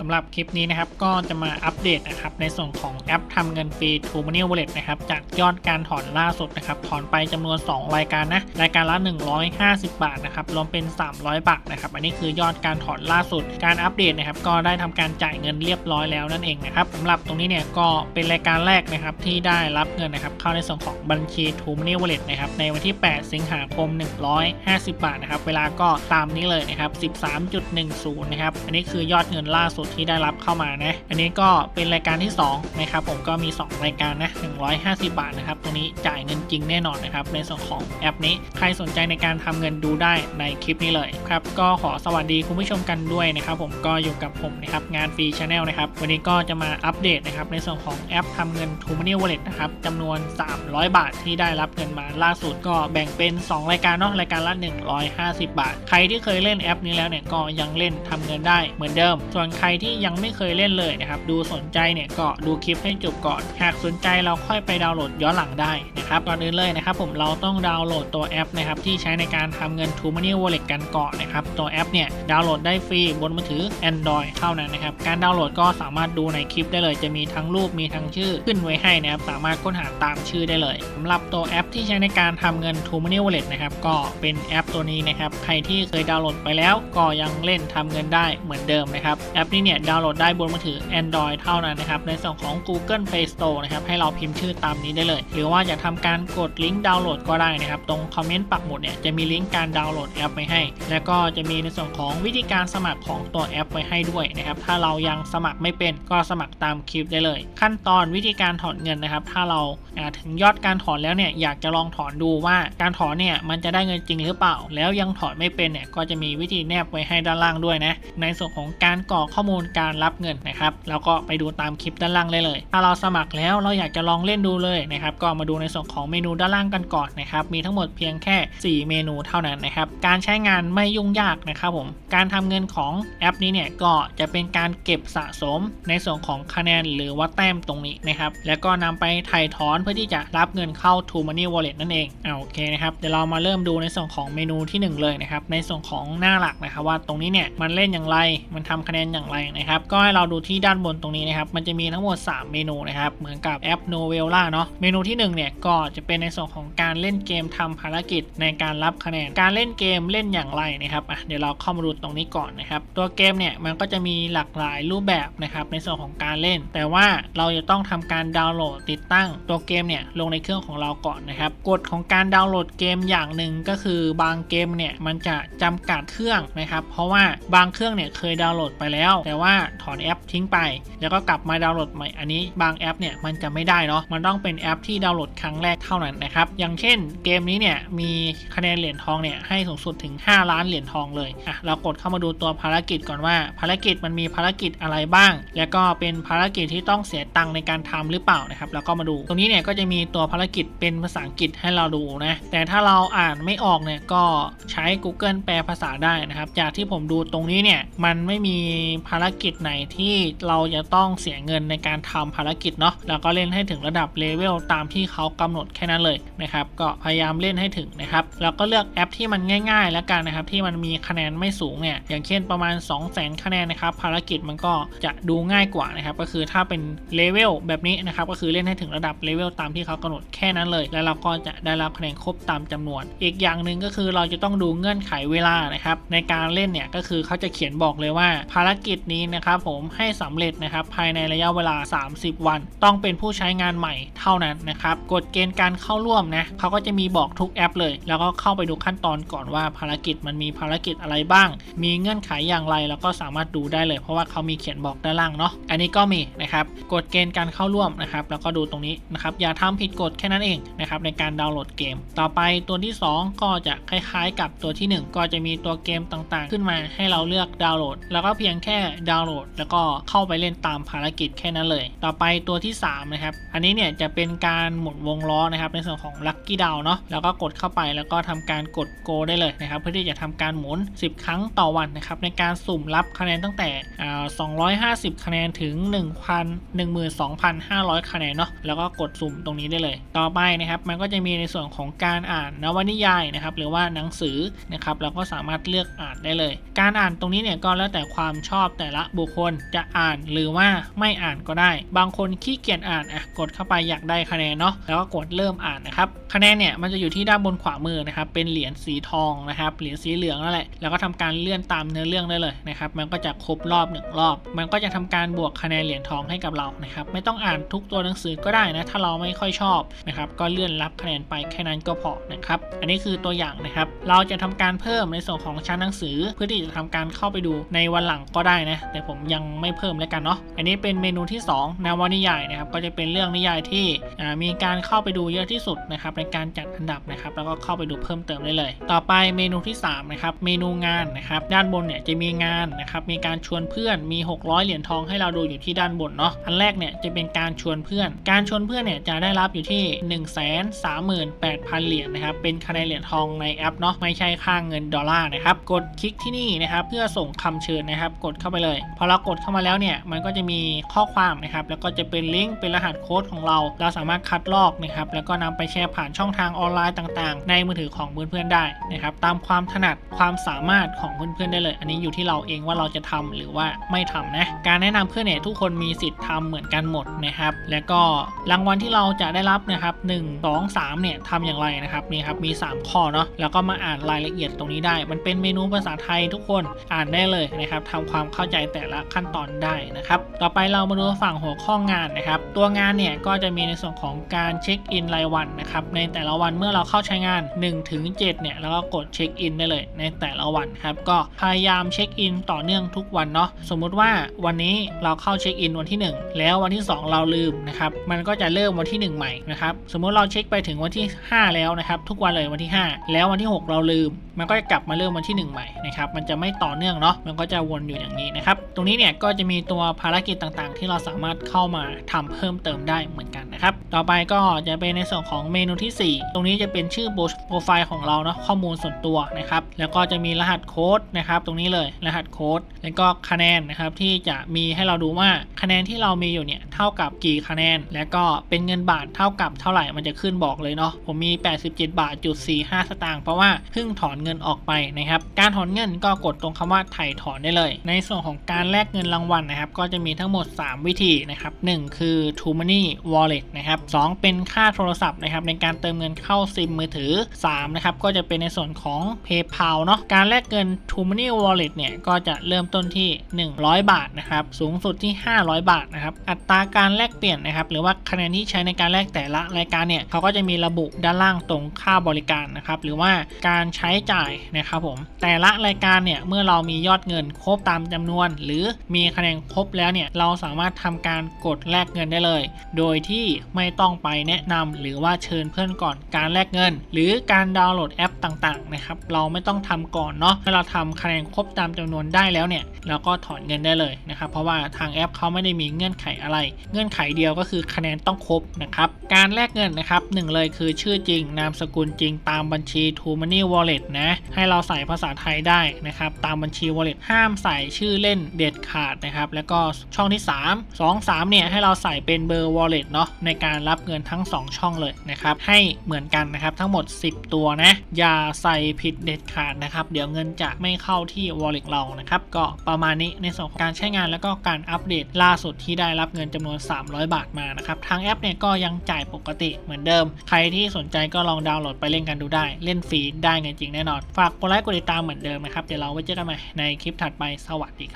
สำหรับคลิปนี้นะครับก็จะมาอัปเดตนะครับในส่วนของแอปทำเงินฟรี True Money Wallet นะครับจากยอดการถอนล่าสุดนะครับถอนไปจำนวน 2 รายการนะรายการละ 150 บาทนะครับรวมเป็น 300 บาทนะครับอันนี้คือยอดการถอนล่าสุด การอัปเดตนะครับก็ได้ทำการจ่ายเงินเรียบร้อยแล้วนั่นเองนะครับสำหรับตรงนี้เนี่ยก็เป็นรายการแรกนะครับที่ได้รับเงินนะครับเข้าในส่วนของบัญชี True Money Wallet นะครับในวันที่ 8 สิงหาคม 150 บาทนะครับเวลาก็ตามนี้เลยนะครับ13.10นะครับอันนี้คือยอดเงินล่าสุดที่ได้รับเข้ามานะ อันนี้ก็เป็นรายการที่2นะครับผมก็มี 2 รายการนะ150 บาทนะครับตรงนี้จ่ายเงินจริงแน่นอนนะครับในส่วนของแอปนี้ใครสนใจในการทำเงินดูได้ในคลิปนี้เลยครับก็ขอสวัสดีคุณผู้ชมกันด้วยนะครับผมก็อยู่กับผมนะครับงานฟรีชาแนลนะครับวันนี้ก็จะมาอัปเดตนะครับในส่วนของแอปทำเงิน t ูม Money Wallet นะครับจำนวน 300 บาทที่ได้รับเงินมาล่าสุดก็แบ่งเป็น 2 รายการเนาะรายการละ 150 บาท ใครที่เคยเล่นแอปนี้แล้วเนี่ยก็ยังเล่นทำเงินได้เหมือนเดิม ส่วนใครที่ยังไม่เคยเล่นเลยนะครับ ดูสนใจเนี่ยก็ดูคลิปให้จบก่อน หากสนใจเราค่อยไปดาวน์โหลดย้อนหลังได้นะครับ ก่อนอื่นเลยนะครับ ผมเราต้องดาวน์โหลดตัวแอปนะครับที่ใช้ในการทำเงิน t ูม Money Wallet กันก่อนนะครับ ตัวแอปเนี่ยดาวน์โหลดได้ฟรีบนมือถือ Android เท่านั้นนะครับ การดาวน์โหลดก็สามารถดูในคลิปได้เลย จะมีทั้งรูปมีทั้งชื่อขึ้นไว้ให้นะครับ สามารถค้นหาตามชื่อได้เลยสำหรับตัวแอปที่ใช้ในการทำเงิน t ูม Money Wallet นะครับ ก็เป็นแอปตัวนี้นะครับ ใครที่เคยดาวน์โหลดไปแล้วก็ยังเล่นทำเงินได้เหมือนเดิมนะครับ แอปนี้เนี่ยดาวน์โหลดได้บนมือถือ Android เท่านั้นนะครับ ในส่วนของ Google Play Store นะครับ ให้เราพิมพ์ชื่อตามนี้ได้เลย หรือว่าจะทำการกดลิงก์ดาวน์โหลดก็ได้นะครับ ตรงคอมเมนต์ปักหมุดเนี่ยจะมีลิงก์การดาวน์โหลดแอปไว้ให้ แล้วก็จะมีในส่วนของวิธีการสมัครของตัวแอปไว้ให้ด้วยนะครับ ถ้าเรายังสมัครไม่เป็นก็สมัครตามคลิปได้เลย ขั้นตอนวิธีการถอนเงินนะครับ ถ้าเราอ่าถึงยอดการถอนแล้วเนี่ยอยากจะลองถอนดูว่าการถอนเนี่ยมันจะได้เงินจริงหรือเปล่า แล้วยังถอนไม่เป็นเนี่ยก็จะมีวิธีแนบไว้ให้ด้านล่างด้วยนะ ในส่วนของการกรอกข้อมูลการรับเงินนะครับแล้วก็ไปดูตามคลิปด้านล่างได้เลย ถ้าเราสมัครแล้วเราอยากจะลองเล่นดูเลยนะครับก็มาดูในส่วนของเมนูด้านล่างกันก่อนนะครับมีทั้งหมดเพียงแค่ 4 เมนูเท่านั้นนะครับการใช้งานไม่ยุ่งยากนะครับผมการทำเงินของแอปนี้เนี่ยก็จะเป็นการเก็บสะสมในส่วนของคะแนนหรือว่าแต้มตรงนี้นะครับแล้วก็นำไปถ่ายถอนเพื่อที่จะรับเงินเข้า True Money Wallet นั่นเองเอาโอเคนะครับเดี๋ยวเรามาเริ่มดูในส่วนของเมนูที่ 1 เลยนะครับในส่วนของหน้าหลักนะครับว่าตรงนี้เนี่ยมันเล่นอย่างไร มันทำคะแนนอย่างไรนะครับ ก็ให้เราดูที่ด้านบนตรงนี้นะครับ มันจะมีทั้งหมด 3 เมนูนะครับ เหมือนกับแอป Novella เนาะ เมนูที่1เนี่ยก็จะเป็นในส่วนของการเล่นเกมทำภารกิจในการรับคะแนน การเล่นเกมเล่นอย่างไรนะครับอะเดี๋ยวเราเข้ามาดูตรงนี้ก่อนนะครับ ตัวเกมเนี่ยมันก็จะมีหลากหลายรูปแบบนะครับในส่วนของการเล่น แต่ว่าเราจะต้องทำการดาวน์โหลดติดตั้งตัวเกมเนี่ยลงในเครื่องของเราก่อนนะครับ กฎของการดาวน์โหลดเกมอย่างหนึ่งก็คือบางเกมเนี่ยมันจะจำกัดเครื่องนะครับ เพราะว่าบางเครื่องเนี่ยเคยดาวน์โหลดไปแล้วแต่ว่าถอนแอปทิ้งไป แล้วก็กลับมาดาวน์โหลดใหม่อันนี้บางแอปเนี่ยมันจะไม่ได้เนาะมันต้องเป็นแอปที่ดาวน์โหลดครั้งแรกเท่านั้นนะครับอย่างเช่นเกมนี้เนี่ยมีคะแนนเหรียญทองเนี่ยให้สูงสุดถึง 5 ล้านเหรียญทองเลยอะเรากดเข้ามาดูตัวภารกิจก่อนว่าภารกิจมันมีภารกิจอะไรบ้าง แล้วก็เป็นภารกิจที่ต้องเสียตังค์ในการทำหรือเปล่านะครับแล้วก็มาดู ตรงนี้เนี่ยก็จะมีตัวภารกิจเป็นภาษาอังกฤษให้เราดูนะแต่ถ้าเราอ่านไม่ออกเนี่ยก็ใช้ Google แปลภาษาได้นะครับจากที่ผมดูตรงนี้เนี่ยมันไม่มีภาารกิจไหนที่เราจะต้องเสียเงินในการทำภารกิจเนาะแล้วก็เล่นให้ถึงระดับเลเวลตามที่เขากำหนดแค่นั้นเลยนะครับก็พยายามเล่นให้ถึงนะครับแล้วก็เลือกแอปที่มันง่าย ๆ แล้วกันนะครับที่มันมีคะแนนไม่สูงเนี่ยอย่างเช่นประมาณ 2 0 0 0 0 0คะแนนนะครับภารกิจมันก็จะดูง่ายกว่านะครับก็คือถ้าเป็นเลเวลแบบนี้นะครับก็คือเล่นให้ถึงระดับเลเวลตามที่เขากำหนดแค่นั้นเลย แล้วเราก็จะได้รับคะแนนครบตามจำนวน อีกอย่างหนึ่งก็คือเราจะต้องดูเงื่อนไขเวลานะครับในการเล่นเนี่ยก็คือเขาจะเขียนบอกเลยว่าภารกิจนี้นะครับผมให้สำเร็จนะครับภายในระยะเวลา 30 วัน ต้องเป็นผู้ใช้งานใหม่เท่านั้นนะครับกฎเกณฑ์การเข้าร่วมนะเขาก็จะมีบอกทุกแอปเลย แล้วก็เข้าไปดูขั้นตอนก่อนว่าภารกิจมันมีภารกิจอะไรบ้าง มีเงื่อนไขอย่างไรแล้วก็สามารถดูได้เลย เพราะว่าเขามีเขียนบอกด้านล่างเนาะอันนี้ก็มีนะครับกฎเกณฑ์การเข้าร่วมนะครับแล้วก็ดูตรงนี้นะครับอย่าทำผิดกฎแค่นั้นเองนะครับในการดาวน์โหลดเกม ต่อไปตัวที่ 2 ก็จะคล้ายๆ กับตัวที่ 1 ก็จะมีตัวเกมต่างๆ ขึ้นมาให้เราเลือกดาวน์โหลด แล้วก็เพียงแค่ดาวน์โหลด แล้วก็เข้าไปเล่นตามภารกิจแค่นั้นเลย ต่อไปตัวที่ 3 นะครับ อันนี้เนี่ยจะเป็นการหมุนวงล้อนะครับ ในส่วนของ Lucky d o w เนาะแล้วก็กดเข้าไปแล้วก็ทำการกด Go ได้เลยนะครับ เพื่อที่จะทำการหมุน 10 ครั้งต่อวันนะครับ ในการสุ่มรับคะแนนตั้งแต่อ่า250 คะแนนถึง 1,000 12,500 คะแนนเนาะแล้วก็กดสุ่มตรงนี้ได้เลย ต่อไปนะครับมันก็จะมีในส่วนของการอ่านนวนิยายนะครับ หรือว่าหนังสือนะครับเราก็สามารถเลือกอ่านได้เลย การอ่านตรงนี้เนี่ยก็แล้วแต่ความชอบแต่แต่ละบุคคลจะอ่านหรือว่าไม่อ่านก็ได้ บางคนขี้เกียจอ่านอะกดเข้าไปอยากได้คะแนนเนาะแล้วก็กดเริ่มอ่านนะครับคะแนนเนี่ยมันจะอยู่ที่ด้านบนขวามือนะครับเป็นเหรียญสีทองนะครับเหรียญสีเหลืองนั่นแหละแล้วก็ทำการเลื่อนตามเนื้อเรื่องได้เลยนะครับมันก็จะครบรอบหนึ่งรอบ มันก็จะทำการบวกคะแนนเหรียญทองให้กับเรานะครับไม่ต้องอ่านทุกตัวหนังสือก็ได้นะถ้าเราไม่ค่อยชอบนะครับก็เลื่อนรับคะแนนไปแค่นั้นก็พอนะครับอันนี้คือตัวอย่างนะครับเราจะทำการเพิ่มในส่วนของชั้นหนังสือ เพื่อที่จะทำการเข้าไปดูในวันหลังก็ได้นะแต่ผมยังไม่เพิ่มแล้วกันเนาะอันนี้เป็นเมนูที่ 2 นวนิยายนะครับก็จะเป็นเรื่องนิยายที่มีการเข้าไปดูเยอะที่สุดนะครับในการจัดอันดับนะครับแล้วก็เข้าไปดูเพิ่มเติมได้เลย ต่อไปเมนูที่3นะครับเมนูงานนะครับด้านบนเนี่ยจะมีงานนะครับมีการชวนเพื่อนมี 600 เหรียญทองให้เราดูอยู่ที่ด้านบนเนาะอันแรกเนี่ยจะเป็นการชวนเพื่อน การชวนเพื่อนเนี่ยจะได้รับอยู่ที่ 1 3 8 0 0 0 เหรียญนะครับเป็นคะแนนเหรียญทองในแอปเนาะไม่ใช่ค่าเงินดอลลาร์นะครับกดคลิกที่นี่นะครับเพื่อส่งคำเชิญนะครับกดเข้าไปเลยพอเรากดเข้ามาแล้วเนี่ยมันก็จะมีข้อความนะครับแล้วก็จะเป็นลิงก์เป็นรหัสโค้ดของเรา เราสามารถคัดลอกนะครับแล้วก็นำไปแชร์ผ่านช่องทางออนไลน์ต่าง ๆ ในมือถือของเพื่อนๆได้นะครับตามความถนัดความสามารถของเพื่อนๆได้เลย อันนี้อยู่ที่เราเองว่าเราจะทำหรือว่าไม่ทำนะการแนะนำเพื่อนเนี่ยทุกคนมีสิทธิ์ทำเหมือนกันหมดนะครับแล้วก็รางวัลที่เราจะได้รับนะครับ1 2 3เนี่ยทำอย่างไรนะครับนี่ครับมี 3 ข้อเนาะแล้วก็มาอ่านรายละเอียดตรงนี้ได้ มันเป็นเมนูภาษาไทยทุกคนอ่านได้เลยนะครับทำความเข้าใจแต่ละขั้นตอนได้นะครับ ต่อไปเรามาดูฝั่งหัวข้องานนะครับ ตัวงานเนี่ยก็จะมีในส่วนของการเช็คอินรายวันนะครับ ในแต่ละวันเมื่อเราเข้าใช้งาน1ถึง7เนี่ยแล้วก็กดเช็คอินได้เลย ในแต่ละวันครับ ก็พยายามเช็คอินต่อเนื่องทุกวันเนาะ สมมุติว่าวันนี้เราเข้าเช็คอินวันที่ 1 แล้ววันที่ 2 เราลืมนะครับ มันก็จะเริ่มวันที่ 1 ใหม่นะครับ สมมุติเราเช็คไปถึงวันที่ 5 แล้วนะครับ ทุกวันเลยวันที่ 5 แล้ววันที่ 6 เราลืม มันก็จะกลับมาเริ่มวันที่ 1 ใหม่นะครับ มันจะไม่ต่อเนื่องเนาะ มันก็จะวนอยู่อย่างนี้นะครับ ตรงนี้เนี่ยก็จะมีตัวภารกิจต่างๆ ที่เราสามารถเข้ามาทำเพิ่มเติมได้เหมือนกันนะครับ ต่อไปก็จะเป็นในส่วนของเมนูที่ 4 ตรงนี้จะเป็นชื่อโปรไฟล์ของเราเนาะข้อมูลส่วนตัวนะครับ แล้วก็จะมีรหัสโค้ดนะครับ ตรงนี้เลยรหัสโค้ดแล้วก็คะแนนนะครับที่จะมีให้เราดูว่าคะแนนที่เรามีอยู่เนี่ยเท่ากับกี่คะแนน แล้วก็เป็นเงินบาทเท่ากับเท่าไหร่มันจะขึ้นบอกเลยเนาะผมมี 87 บาทจุด45 สตางค์เพราะว่าเพิ่งถอนเงินออกไปนะครับการถอนเงินก็กดตรงคำว่าถ่ายถอนได้เลย ในส่วนของการแลกเงินรางวัลนะครับ ก็จะมีทั้งหมด 3 วิธีนะครับ 1 คือ True Money Wallet นะครับ 2 เป็นค่าโทรศัพท์นะครับในการเติมเงินเข้าซิมมือถือ 3 นะครับ ก็จะเป็นในส่วนของ PayPal เนาะ การแลกเงิน True Money Wallet เนี่ย ก็จะเริ่มต้นที่ 100 บาทนะครับ สูงสุดที่ 500 บาทนะครับ อัตราการแลกเปลี่ยนนะครับ หรือว่าคะแนนที่ใช้ในการแลกแต่ละรายการเนี่ย เขาก็จะมีระบุด้านล่างตรงค่าบริการนะครับ หรือว่าการใช้จ่ายนะครับผม แต่ละรายการเนี่ย เมื่อเรามียอดเงินครบตามจำนวนหรือมีคะแนนครบแล้วเนี่ยเราสามารถทำการกดแลกเงินได้เลย โดยที่ไม่ต้องไปแนะนำหรือว่าเชิญเพื่อนก่อนการแลกเงิน หรือการดาวน์โหลดแอปต่างๆนะครับเราไม่ต้องทำก่อนเนาะเมื่อเราทำคะแนนครบตามจำนวนได้แล้วเนี่ยเราก็ถอนเงินได้เลยนะครับเพราะว่าทางแอปเขาไม่ได้มีเงื่อนไขอะไร เงื่อนไขเดียวก็คือคะแนนต้องครบนะครับการแลกเงินนะครับหนึ่งเลยคือชื่อจริงนามสกุลจริงตามบัญชี True Money Wallet นะให้เราใส่ภาษาไทยได้นะครับตามบัญชี Wallet ห้ามใส่ชื่อเล่นเด็ดขาดนะครับ แล้วก็ช่องที่ 3 2 3เนี่ยให้เราใส่เป็นเบอร์ Wallet เนาะในการรับเงินทั้ง 2 ช่องเลยนะครับ ให้เหมือนกันนะครับทั้งหมด 10 ตัวนะ อย่าใส่ผิดเด็ดขาดนะครับ เดี๋ยวเงินจะไม่เข้าที่ Wallet เรานะครับ ก็ประมาณนี้ในส่วนของการใช้งานแล้วก็การอัปเดตล่าสุดที่ได้รับเงินจำนวน 300 บาทมานะครับทางแอปเนี่ยก็ยังจ่ายปกติเหมือนเดิม ใครที่สนใจก็ลองดาวน์โหลดไปเล่นกันดูได้ เล่นฟรีได้เงินจริงแน่นอน ฝากกดไลค์กดติดตามเหมือนเดิมนะครับ เดี๋ยวเราไว้เจอกันใหม่ในคลิปถัดไปสวัสดีครับ